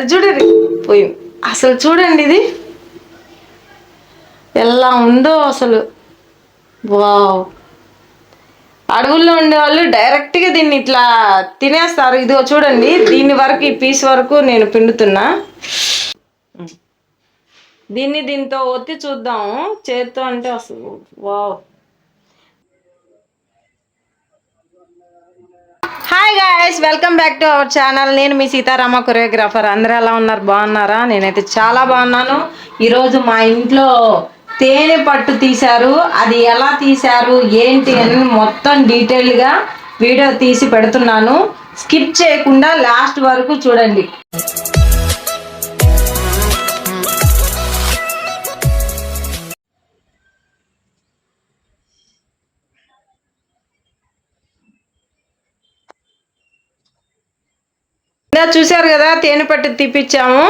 అది చూడండి. పోయి అసలు చూడండి ఇది. ఎలా ఉందో అసలు. వావ్. అడవుల్లో ఉండేవాళ్ళు డైరెక్ట్గా దీన్ని ఇట్లా తినేస్తారు. ఇదిగో చూడండి దీని వరకు ఈ పీస్ వరకు నేను పిండుతున్నా. దీన్ని దీంతో ఒత్తి చూద్దాము. చేత్తో అంటే అసలు wow. Hi guys welcome back to our channel నేను మీ సీతారామ కొరియోగ్రాఫర్ అందరూ ఎలా ఉన్నారు? బాగున్నారా? నేనైతే చాలా బాగున్నాను. ఈరోజు మా ఇంట్లో తేనె పట్టు తీశారు. అది ఎలా తీశారు? ఏంటి అని మొత్తం డీటెయిల్గా వీడియో తీసి పెడుతున్నాను. స్కిప్ చేయకుండా లాస్ట్ వరకు చూడండి. ఇందా చూశారు కదా తేనె పట్టు తీపిచ్చాము.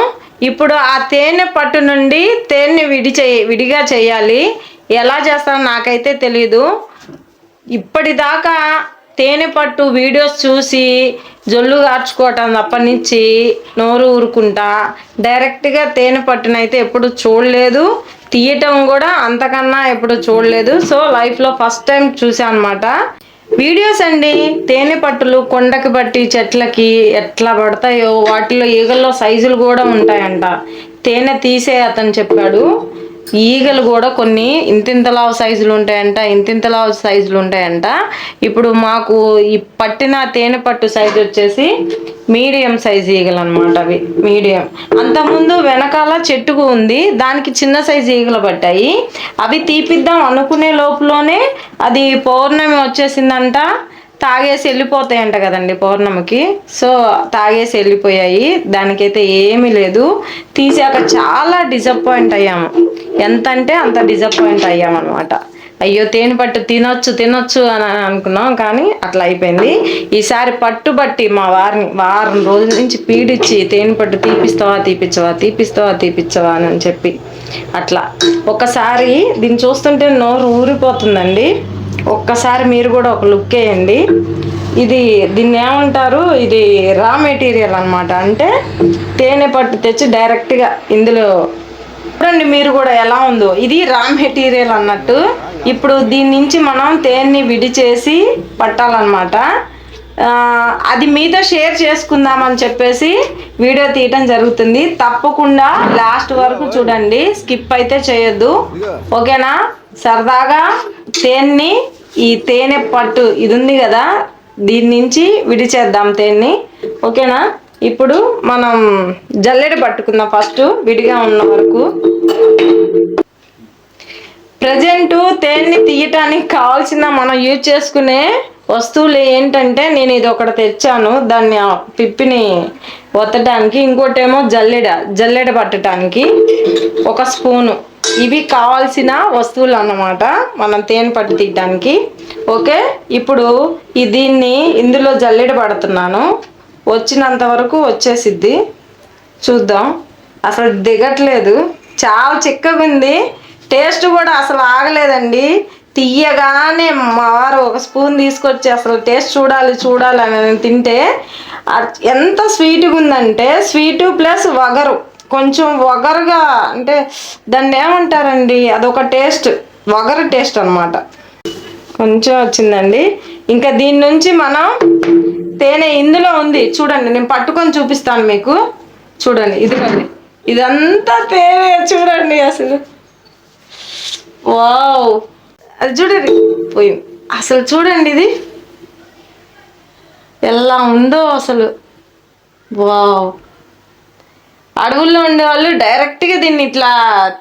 ఇప్పుడు ఆ తేనె పట్టు నుండి తేనె విడి చే విడిగా చేయాలి. ఎలా చేస్తారో నాకైతే తెలీదు. ఇప్పటిదాకా తేనె పట్టు వీడియోస్ చూసి జొల్లు కార్చుకోవటం అప్పటి నుంచి నోరు ఊరుకుంటా. డైరెక్ట్గా తేనె పట్టునైతే ఎప్పుడు చూడలేదు. తీయటం కూడా అంతకన్నా ఎప్పుడు చూడలేదు. సో లైఫ్లో ఫస్ట్ టైం చూసాను అనమాట వీడియోస్ అండి తేనె పట్టులు కొండకి బట్టి చెట్లకి ఎట్లా పడతాయో వాటిలో ఈగల్లో సైజులు కూడా ఉంటాయంట. తేనె తీసే అతను చెప్పాడు. ఈగలు కూడా కొన్ని ఇంతింతలావు సైజులు ఉంటాయంట ఇంతింతలావు సైజులు ఉంటాయంట ఇప్పుడు మాకు ఈ పట్టిన తేనె పట్టు సైజు వచ్చేసి మీడియం సైజ్ ఈగలు అనమాట అవి మీడియం. అంతకుముందు వెనకాల చెట్టుకు ఉంది దానికి చిన్న సైజు ఈగలు పట్టాయి. అవి తీపిద్దాం అనుకునే లోపులోనే అది పౌర్ణమి వచ్చేసిందంట. తాగేసి వెళ్ళిపోతాయంట కదండి పౌర్ణమికి. సో తాగేసి వెళ్ళిపోయాయి. దానికైతే ఏమీ లేదు. తీసాక చాలా డిసప్పాయింట్ అయ్యాము. ఎంత అంటే అంత డిసప్పాయింట్ అయ్యాము అనమాట అయ్యో తేనె పట్టు తినొచ్చు తినొచ్చు అని అనుకున్నాం కానీ అట్లా అయిపోయింది. ఈసారి పట్టుబట్టి మా వారిని వారం రోజుల నుంచి పీడిచ్చి తేనె పట్టు తీపిస్తావా తీపిచ్చవా తీపిస్తావా తీపిచ్చవా అని చెప్పి అట్లా. ఒకసారి దీన్ని చూస్తుంటే నోరు ఊరిపోతుందండి. ఒక్కసారి మీరు కూడా ఒక లుక్ వేయండి. ఇది దీన్ని ఏమంటారు? ఇది రా మెటీరియల్ అన్నమాట. అంటే తేనె పట్టు తెచ్చి డైరెక్ట్గా ఇందులో చూడండి మీరు కూడా ఎలా ఉందో. ఇది రా మెటీరియల్ అన్నట్టు. ఇప్పుడు దీని నుంచి మనం తేనెని విడిచేసి పట్టాలన్నమాట. అది మీతో షేర్ చేసుకుందామని చెప్పేసి వీడియో తీయటం జరుగుతుంది. తప్పకుండా లాస్ట్ వరకు చూడండి. స్కిప్ అయితే చేయొద్దు. ఓకేనా? సరదాగా తేనెని ఈ తేనె పట్టు ఇది ఉంది కదా దీని నుంచి విడిచేద్దాం తేనెని. ఓకేనా? ఇప్పుడు మనం జల్లెడ పట్టుకుందాం ఫస్ట్ విడిగా ఉన్న వరకు. ప్రజెంట్ తేనెని తీయటానికి కావాల్సిన మనం యూజ్ చేసుకునే వస్తువులు ఏంటంటే నేను ఇది ఒకటి తెచ్చాను. దాన్ని పిప్పిని ఒత్తడానికి ఇంకోటేమో జల్లెడ జల్లెడ పట్టడానికి ఒక స్పూను. ఇవి కావాల్సిన వస్తువులు అన్నమాట. మనం తేనె పట్టు తీయడానికి. ఓకే? ఇప్పుడు దీన్ని ఇందులో జల్లెడ పడుతున్నాను. వచ్చినంత వరకు వచ్చేసిద్ది. చూద్దాం. అసలు దిగట్లేదు. చాలా చిక్కగా ఉంది. టేస్ట్ కూడా అసలు ఆగలేదండి. తీయగానే మా వారు ఒక స్పూన్ తీసుకొచ్చి అసలు టేస్ట్ చూడాలి చూడాలి అని తింటే ఎంత స్వీట్గా ఉందంటే స్వీటు ప్లస్ వగరు. కొంచెం వగరుగా అంటే దాన్ని ఏమంటారండి? అదొక టేస్ట్ వగరు టేస్ట్ అన్నమాట. కొంచెం వచ్చిందండి. ఇంకా దీని నుంచి మనం తేనె ఇందులో ఉంది. చూడండి నేను పట్టుకొని చూపిస్తాను మీకు. చూడండి ఇదిగోండి. ఇదంతా తేనె చూడండి అసలు. వావ్! అది చూడండి పోయి అసలు చూడండి ఇది. ఎలా ఉందో అసలు. వావ్! అడవుల్లో ఉండేవాళ్ళు డైరెక్ట్గా దీన్ని ఇట్లా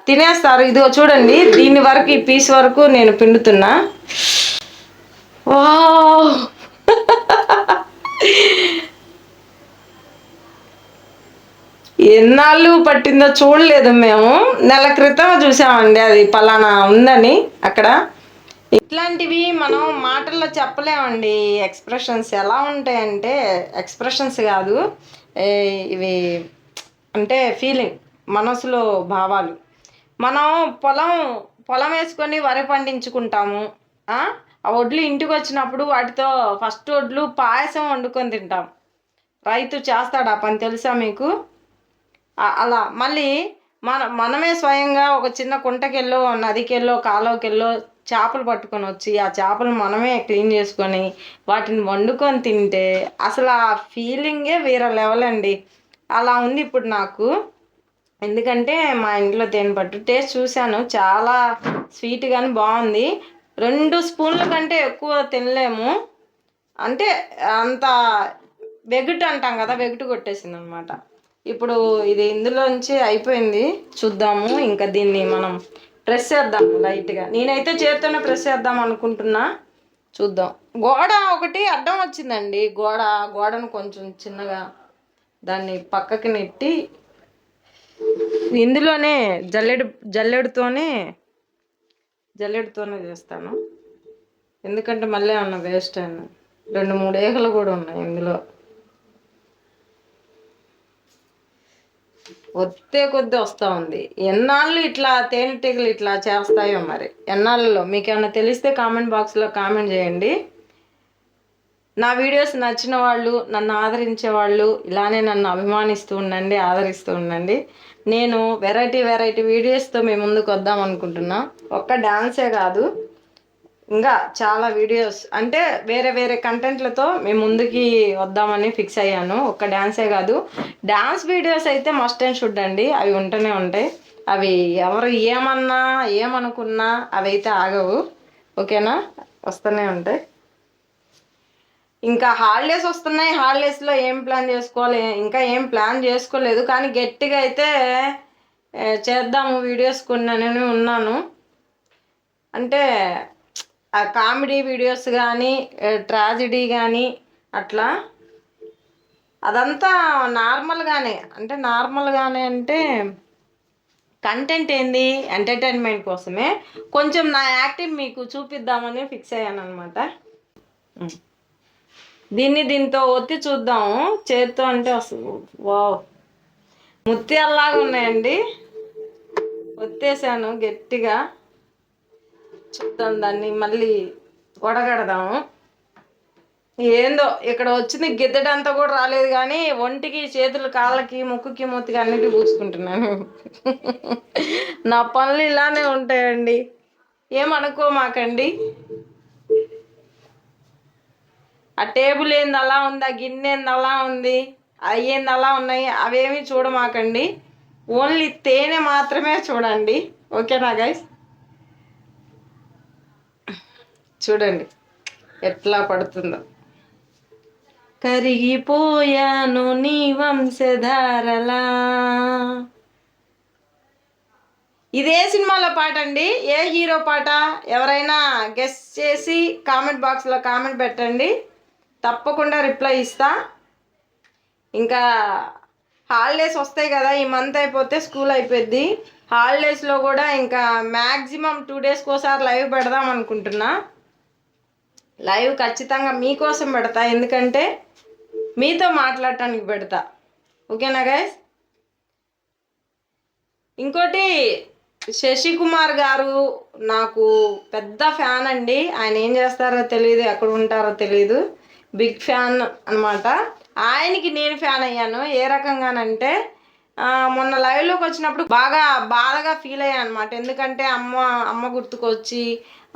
తినేస్తారు. ఇదిగో చూడండి దీని వరకు ఈ పీస్ వరకు నేను పిండుతున్నా. వా ఎన్నాళ్ళు పట్టిందో చూడలేదు మేము. నెల క్రితం చూసామండి అది పలానా ఉందని అక్కడ. ఇట్లాంటివి మనం మాటల్లో చెప్పలేమండి. ఎక్స్ప్రెషన్స్ ఎలా ఉంటాయంటే ఎక్స్ప్రెషన్స్ కాదు. ఇవి అంటే ఫీలింగ్ మనసులో భావాలు. మనం పొలం పొలం వేసుకొని వరి పండించుకుంటాము ఆ? వడ్లు ఇంటికి వచ్చినప్పుడు వాటితో ఫస్ట్ వడ్లు పాయసం వండుకొని తింటాం. రైతు చేస్తాడు ఆ పని తెలుసా మీకు? అలా. మళ్ళీ మన మనమే స్వయంగా ఒక చిన్న కుంటకెళ్ళో నదికెళ్ళో కాలువకెళ్ళో చేపలు పట్టుకొని వచ్చి ఆ చేపలు మనమే క్లీన్ చేసుకొని వాటిని వండుకొని తింటే అసలు ఆ ఫీలింగే వేరే లెవెల్ అండి. అలా ఉంది ఇప్పుడు నాకు. ఎందుకంటే మా ఇంట్లో తేనె పట్టు టేస్ట్ చూశాను. చాలా స్వీట్ కానీ బాగుంది. రెండు స్పూన్ల కంటే ఎక్కువ తినలేము. అంటే అంత వెగుటు అంటాం కదా వెగుటు కొట్టేసింది అనమాట ఇప్పుడు ఇది ఇందులోంచి అయిపోయింది. చూద్దాము. ఇంకా దీన్ని మనం ప్రెస్ చేద్దాం లైట్గా. నేనైతే చేత్తోనే ప్రెస్ చేద్దాం అనుకుంటున్నా. చూద్దాం. గోడ ఒకటి అడ్డం వచ్చిందండి. గోడ గోడను కొంచెం చిన్నగా దాన్ని పక్కకి నెట్టి ఇందులోనే జల్లెడు జల్లెడుతోనే జల్లెడుతోనే చేస్తాను. ఎందుకంటే మళ్ళీ అన్న వేస్ట్ అయిన. రెండు మూడు ఏకలు కూడా ఉన్నాయి ఇందులో. వస్తే కొద్ది వస్తూ ఉంది. ఎన్నాళ్ళు ఇట్లా తేనెటీగలు ఇట్లా చేస్తాయో మరి. ఎన్నాళ్ళలో? మీకు ఏమైనా తెలిస్తే కామెంట్ బాక్స్లో కామెంట్ చేయండి. నా వీడియోస్ నచ్చిన వాళ్ళు నన్ను ఆదరించే వాళ్ళు ఇలానే నన్ను అభిమానిస్తూ ఉండండి ఆదరిస్తూ ఉండండి. నేను వెరైటీ వెరైటీ వీడియోస్తో మేము ముందుకు వద్దాం అనుకుంటున్నా. ఒక్క డాన్సే కాదు. ఇంకా చాలా వీడియోస్ అంటే వేరే వేరే కంటెంట్లతో మేము ముందుకి వద్దామని ఫిక్స్ అయ్యాను. ఒక్క డ్యాన్సే కాదు. డ్యాన్స్ వీడియోస్ అయితే మస్ట్ అండ్ షుడ్ అండి. అవి ఉంటూనే ఉంటాయి. అవి ఎవరు ఏమన్నా ఏమనుకున్నా అవి అయితే ఆగవు. ఓకేనా? వస్తూనే ఉంటాయి. ఇంకా హాలిడేస్ వస్తున్నాయి. హాలిడేస్లో ఏం ప్లాన్ చేసుకోవాలి? ఇంకా ఏం ప్లాన్ చేసుకోలేదు. కానీ గట్టిగా అయితే చేద్దాము. వీడియోస్ కొన్ని ఉన్నాను. అంటే ఆ కామెడీ వీడియోస్ కానీ ట్రాజిడీ కానీ అట్లా. అదంతా నార్మల్గానే అంటే నార్మల్గానే అంటే కంటెంట్ ఏంది? ఎంటర్టైన్మెంట్ కోసమే. కొంచెం నా యాక్టివ్ మీకు చూపిద్దామని ఫిక్స్ అయ్యాను అనమాట దీన్ని దీంతో ఒత్తి చూద్దాము చేత్తో అంటే వస్తుంది వావ్. ముత్యాల్లాగా ఉన్నాయండి. ఒత్తేసాను గట్టిగా. చూద్దాం దాన్ని మళ్ళీ వడగడదాము ఏందో ఇక్కడ వచ్చింది గిద్దడంతా కూడా రాలేదు కానీ ఒంటికి చేతులు కాళ్ళకి ముక్కుకి మూతికి అన్నిటి పూసుకుంటున్నాను. నా పనులు ఇలానే ఉంటాయండి. ఏమనుకోమాకండి? ఆ టేబుల్ ఏంది అలా ఉంది ఆ గిన్నె ఏంది అలా ఉంది అయ్యేంది అలా ఉన్నాయి అవేమి చూడమాకండి. ఓన్లీ తేనె మాత్రమే చూడండి. ఓకేనా గైస్? చూడండి ఎట్లా పడుతుందో. కరిగిపోయాను నీ వంశధారలా. ఇదే సినిమాలో పాట అండి ఏ హీరో పాట? ఎవరైనా గెస్ట్ చేసి కామెంట్ బాక్స్లో కామెంట్ పెట్టండి. తప్పకుండా రిప్లై ఇస్తా. ఇంకా హాలిడేస్ వస్తాయి కదా ఈ మంత్ అయిపోతే స్కూల్ అయిపోద్ది హాలిడేస్లో కూడా ఇంకా మ్యాక్సిమం టూ డేస్కి ఒకసారి లైవ్ పెడదాం అనుకుంటున్నా. లైవ్ ఖచ్చితంగా మీకోసం పెడతా ఎందుకంటే మీతో మాట్లాడటానికి పెడతా. ఓకేనా గైస్? ఇంకోటి శశికుమార్ గారు నాకు పెద్ద ఫ్యాన్ అండి. ఆయన ఏం చేస్తారో తెలియదు ఎక్కడ ఉంటారో తెలియదు. బిగ్ ఫ్యాన్ అనమాట ఆయనకి నేను ఫ్యాన్ అయ్యాను. ఏ రకంగానంటే మొన్న లైవ్లోకి వచ్చినప్పుడు బాగా బాధగా ఫీల్ అయ్యాను అనమాట ఎందుకంటే అమ్మ అమ్మ గుర్తుకొచ్చి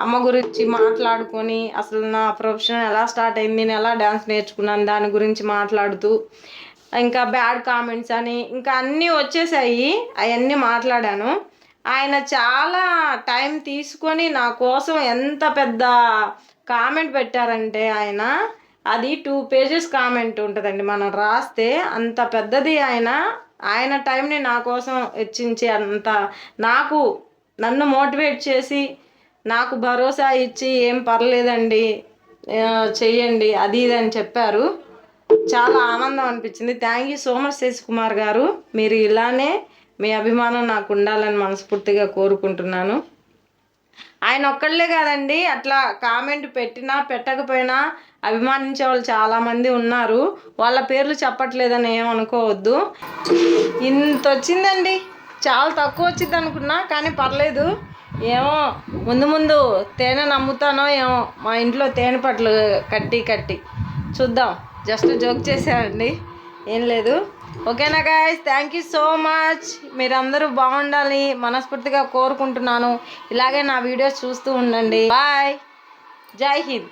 అమ్మ గురించి మాట్లాడుకొని అసలు నా ప్రొఫెషన్ ఎలా స్టార్ట్ అయింది నేను ఎలా డ్యాన్స్ నేర్చుకున్నాను దాని గురించి మాట్లాడుతూ ఇంకా బ్యాడ్ కామెంట్స్ అని ఇంకా అన్నీ వచ్చేసాయి. అవన్నీ మాట్లాడాను. ఆయన చాలా టైం తీసుకొని నా కోసం ఎంత పెద్ద కామెంట్ పెట్టారంటే ఆయన అది టూ పేజెస్ కామెంట్ ఉంటుందండి. మనం రాస్తే అంత పెద్దది ఆయన ఆయన టైంని నా కోసం హెచ్చించి అంత నాకు నన్ను మోటివేట్ చేసి నాకు భరోసా ఇచ్చి ఏం పర్లేదండి చెయ్యండి అది ఇది అని చెప్పారు. చాలా ఆనందం అనిపించింది. Thank you so much Sashi Kumar గారు. మీరు ఇలానే మీ అభిమానం నాకు ఉండాలని మనస్ఫూర్తిగా కోరుకుంటున్నాను. ఆయన ఒక్కళ్ళే కాదండి. అట్లా కామెంట్ పెట్టినా పెట్టకపోయినా అభిమానించే వాళ్ళు చాలామంది ఉన్నారు. వాళ్ళ పేర్లు చెప్పట్లేదని ఏమనుకోవద్దు ఇంత వచ్చిందండి. చాలా తక్కువ వచ్చింది అనుకున్నా కానీ పర్లేదు. ఏమో ముందు ముందు తేనె నమ్ముతానో ఏమో మా ఇంట్లో తేనె పట్లు కట్టి కట్టి. చూద్దాం. జస్ట్ జోక్ చేశానండి ఏం లేదు. ఓకేనా guys thank you so much మీరందరూ బాగుండాలి మనస్ఫూర్తిగా కోరుకుంటున్నాను. ఇలాగే నా వీడియోస్ చూస్తూ ఉండండి. బాయ్ జై హింద్.